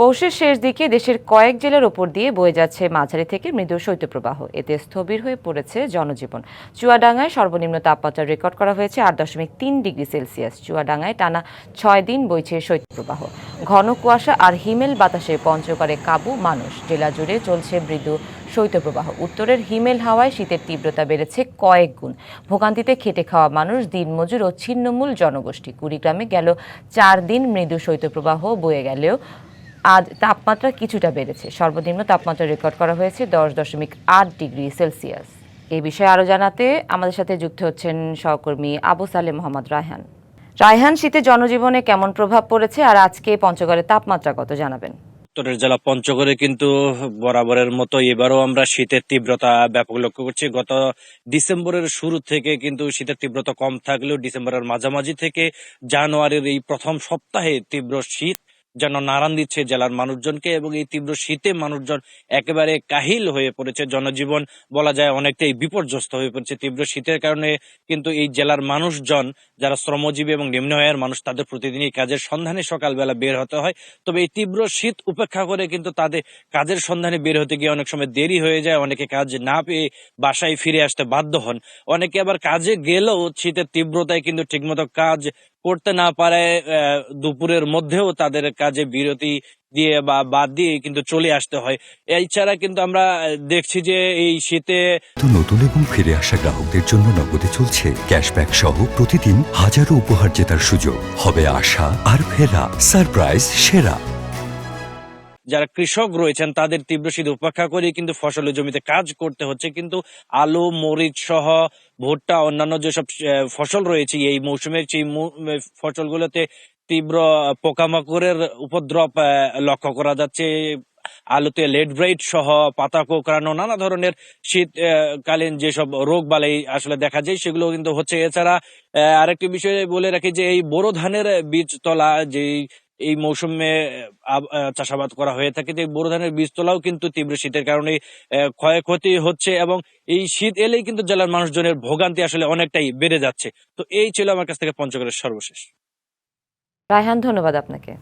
পৌষের শেষ দিকে দেশের কয়েক জেলার ওপর দিয়ে বয়ে যাচ্ছে মাঝারি থেকে মৃদু শৈত্যপ্রবাহ। এতে স্থবির হয়ে পড়েছে জনজীবন। চুয়াডাঙ্গায় সর্বনিম্ন তাপমাত্রা রেকর্ড করা হয়েছে আট দশমিক তিন ডিগ্রি সেলসিয়াস। চুয়াডাঙ্গায় টানা ছয় দিন বইছে শৈত্যপ্রবাহ। ঘন কুয়াশা আর হিমেল বাতাসে পঞ্চগড়ে কাবু মানুষ। জেলা জুড়ে চলছে মৃদু শৈত্যপ্রবাহ। উত্তরের হিমেল হাওয়ায় শীতের তীব্রতা বেড়েছে কয়েক গুণ। ভোগান্তিতে খেটে খাওয়া মানুষ, দিনমজুর ও ছিন্নমূল জনগোষ্ঠী। কুড়িগ্রামে গেল চার দিন মৃদু শৈত্যপ্রবাহ। বয়ে গেলেও আজ তাপমাত্রা কিছুটা বেড়েছে। সর্বনিম্ন তাপমাত্রা রেকর্ড করা হয়েছে দশ দশমিক আট ডিগ্রি সেলসিয়াস। এই বিষয়ে আরও জানাতে আমাদের সাথে যুক্ত হচ্ছেন সহকর্মী আবু সালে মোহাম্মদ রায়হান। রায়হান শীতে জনজীবনে কেমন প্রভাব পড়েছে আর আজকে পঞ্চগড়ের তাপমাত্রা কত জানাবেন? উত্তরের জেলা পঞ্চগড়ে কিন্তু বরাবরের মতো এবারও আমরা শীতের তীব্রতা ব্যাপক লক্ষ্য করছি। গত ডিসেম্বরের শুরু থেকে কিন্তু শীতের তীব্রতা কম থাকলেও ডিসেম্বরের মাঝামাঝি থেকে জানুয়ারির এই প্রথম সপ্তাহে তীব্র শীত যেন নাড়ান দিচ্ছে জেলার মানুষজনকে এবং এই তীব্র শীতে মানুষজন একেবারে কাহিল হয়ে পড়েছে। জনজীবন বলা যায় অনেকটাই বিপর্যস্ত হয়ে পড়েছে তীব্র শীতের কারণে। কিন্তু এই জেলার মানুষজন যারা শ্রমজীবী এবং নিম্ন আয়ের মানুষ, তাদের প্রতিদিনই কাজের সন্ধানে সকালবেলা বের হতে হয়। তবে এই তীব্র শীত উপেক্ষা করে কিন্তু তাদের কাজের সন্ধানে বের হতে গিয়ে অনেক সময় দেরি হয়ে যায়। অনেকে কাজ না পেয়ে বাসায় ফিরে আসতে বাধ্য হন। অনেকে আবার কাজে গেলেও শীতের তীব্রতায় কিন্তু ঠিকমতো কাজ করতে না পারে দুপুরের মধ্যেও তাদের কাজে বিরতি দিয়ে বা বাদ দিয়ে কিন্তু চলে আসতে হয়। এছাড়া কিন্তু আমরা দেখছি যে এই শীতে নতুন এবং ফিরে আসা গ্রাহকদের জন্য নগদে চলছে ক্যাশব্যাক সহ প্রতিদিন হাজারো উপহার জেতার সুযোগ। হবে আশা আর ফেরা, সারপ্রাইজ, সেরা। যারা কৃষক রয়েছেন, তাদের তীব্র শীত উপেক্ষা করে কিন্তু ফসলের জমিতে কাজ করতে হচ্ছে। কিন্তু আলু, মরিচ সহ ভুট্টা, অন্যান্য যেসব ফসল রয়েছে, এই মৌসুমের সেই ফসলগুলোতে তীব্র পোকামাকড়ের উপদ্রব লক্ষ্য করা যাচ্ছে। আলুতে লেড ব্রাইট সহ পাতা কোকড়ানো নানা ধরনের শীতকালীন যেসব রোগ বালাই আসলে দেখা যায় সেগুলো কিন্তু হচ্ছে। এছাড়া আরেকটি বিষয় বলে রাখি যে এই বোরো ধানের বীজতলা, যেই এই মৌসুমে চাষাবাদ করা হয়ে থাকে যে বোরো ধানের বীজতলাও কিন্তু তীব্র শীতের কারণে ক্ষয়ক্ষতি হচ্ছে এবং এই শীত এলেই কিন্তু জেলার মানুষজনের ভোগান্তি আসলে অনেকটাই বেড়ে যাচ্ছে। তো এই ছিল আমার কাছ থেকে পঞ্চগড়ের সর্বশেষ। রায়হান, ধন্যবাদ আপনাকে।